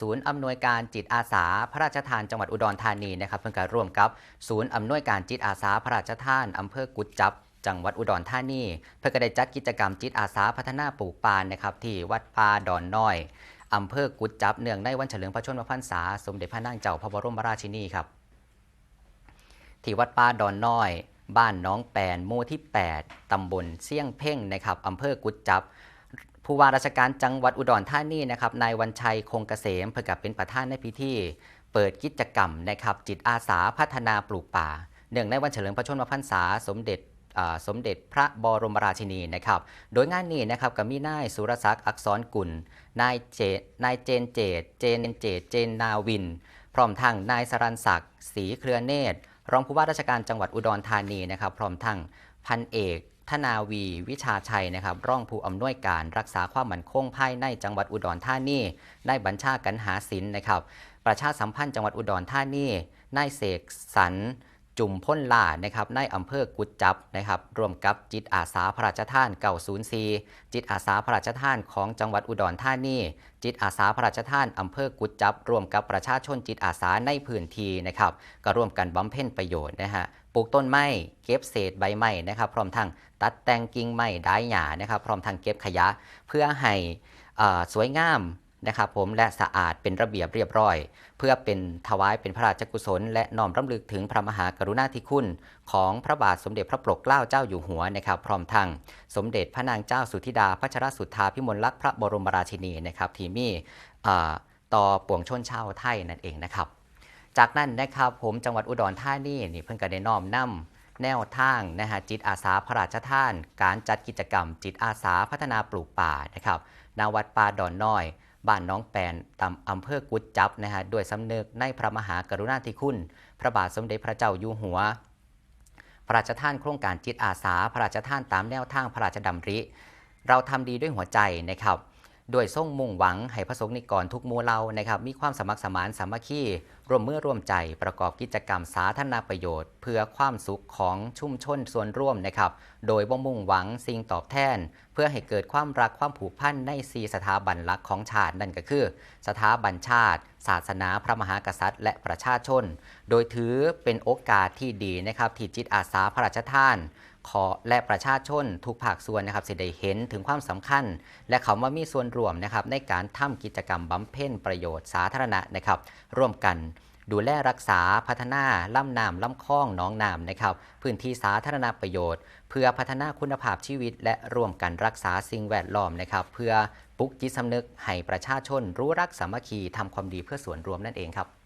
ศูนย์อำนวยการจิตอาสา พระราชทานจังหวัดอุดรธานีนะครับเพื่อการร่วมกับ ศูนย์อำนวยการจิตอาสา พระราชทานอำเภอกุดจับจังหวัดอุดรธานีเพื่อก็ได้จัดกิจกรรมจิตอาสาพัฒนาปลูกปานนะครับที่วัดปาดอนน้อยอำเภอกุดจับเนื่องในวันเฉลิมพระชนมพรรษาสมเด็จพระนางเจ้าพระบรมราชินีครับ ที่วัดปาดอนน้อย บ้านน้องแปนหมู่ที่ 8 ตำบลเสี่ยงเพ่งนะครับอำเภอกุดจับ ผู้ว่าราชการจังหวัดอุดรธานีนะครับนายวันชัยคงเกษมเพื่อกับเป็นประธานในพิธี เปิดกิจกรรมนะครับ จิตอาสาพัฒนาปลูกป่าเนื่องในวันเฉลิมพระชนมพรรษาสมเด็จสมเด็จพระบรมราชินีนะครับ โดยงานนี้นะครับก็มีนายสุรศักดิ์อักษรกุล นายเจนายเจนเจตเจนเจตเจนนาวิน พร้อมทั้งนายสรันศักดิ์ศรีเครือเนตร รองผู้ว่าราชการจังหวัดอุดรธานีนะครับ พร้อมทั้งพันเอก ธนาวีวิชาชัยนะครับร่องผู้อำนวยการรักษาความมั่นคงภายในจังหวัดอุดรธานีนายบัญชากันหาศิลป์นะครับ ประชาสัมพันธ์จังหวัดอุดรธานีนายเสกสรร จุ่มพ้นล่านะครับในอำเภอกุดจับนะครับร่วมกับจิตอาสาพระราชทาน904จิตอาสาพระราชทานของจังหวัดอุดรธานีจิตอาสาพระราชทานอำเภอกุดจับร่วมกับประชาชนจิตอาสาในพื้นที่นะครับก็ร่วมกันบำเพ็ญประโยชน์นะฮะปลูกต้นไม้เก็บเศษใบไม้นะครับพร้อมทั้งตัดแต่งกิ่งไม้ได้หญ้านะครับพร้อมทั้งเก็บขยะเพื่อให้สวยงาม นะครับผมและสะอาดเป็นระเบียบเรียบร้อย เพื่อเป็นถวายเป็นพระราชกุศล และน้อมรำลึกถึงพระมหากรุณาธิคุณ ของพระบาทสมเด็จพระปกเกล้าเจ้าอยู่หัวนะครับพร้อมทั้งสมเด็จพระนางเจ้าสุธิดาพัชรสุทธาพิมลลักษณ์พระบรมราชินีนะครับที่มีต่อปวงชนชาวไทยนั่นเองนะครับ จากนั้นนะครับผมจังหวัดอุดรธานีนี่เพิ่งก็ได้น้อมนำแนวทางนะฮะจิตอาสาพระราชทาน การจัดกิจกรรม จิตอาสาพัฒนาปลูกป่านะครับนาวัดป่าดอนน้อย บ้านน้องแปนตำอำเภอกุดจับนะฮะด้วยสำนึกในพระมหากรุณาธิคุณ พระบาทสมเด็จพระเจ้าอยู่หัว พระราชทานโครงการจิตอาสา พระราชทานตามแนวทางพระราชดำริ เราทำดีด้วยหัวใจนะครับ โดยส่งมุ่งหวังให้พระสงฆ์นิกรทุกมู่เรานะครับ มีความสมัครสมานสามัคคีร่วมมือร่วมใจประกอบกิจกรรมสาธารณประโยชน์ เพื่อความสุขของชุมชนส่วนร่วมนะครับ โดยบ่มุ่งหวังสิ่งตอบแทน เพื่อให้เกิดความรักความผูกพันในสีสถาบันหลักของชาตินั่นก็คือ สถาบันชาติ ศาสนาพระมหากษัตริย์ และประชาชน โดยถือเป็นโอกาสที่ดีนะครับที่จิตอาสาพระราชทานขอและประชาชนทุกภาคส่วนนะครับสิได้เห็นถึงความสำคัญ และเขามามีส่วนร่วมนะครับในการทำกิจกรรมบำเพ็ญประโยชน์สาธารณะนะครับ ร่วมกัน ดูแลรักษาพัฒนาล่ำน้ำล่ำคลองน้องน้ำนะครับ พื้นที่สาธารณประโยชน์ เพื่อพัฒนาคุณภาพชีวิต และร่วมกันรักษาสิ่งแวดล้อมนะครับ เพื่อปลุกจิตสำนึกให้ประชาชนรู้รักสามัคคีทำความดีเพื่อส่วนรวมนั่นเองครับ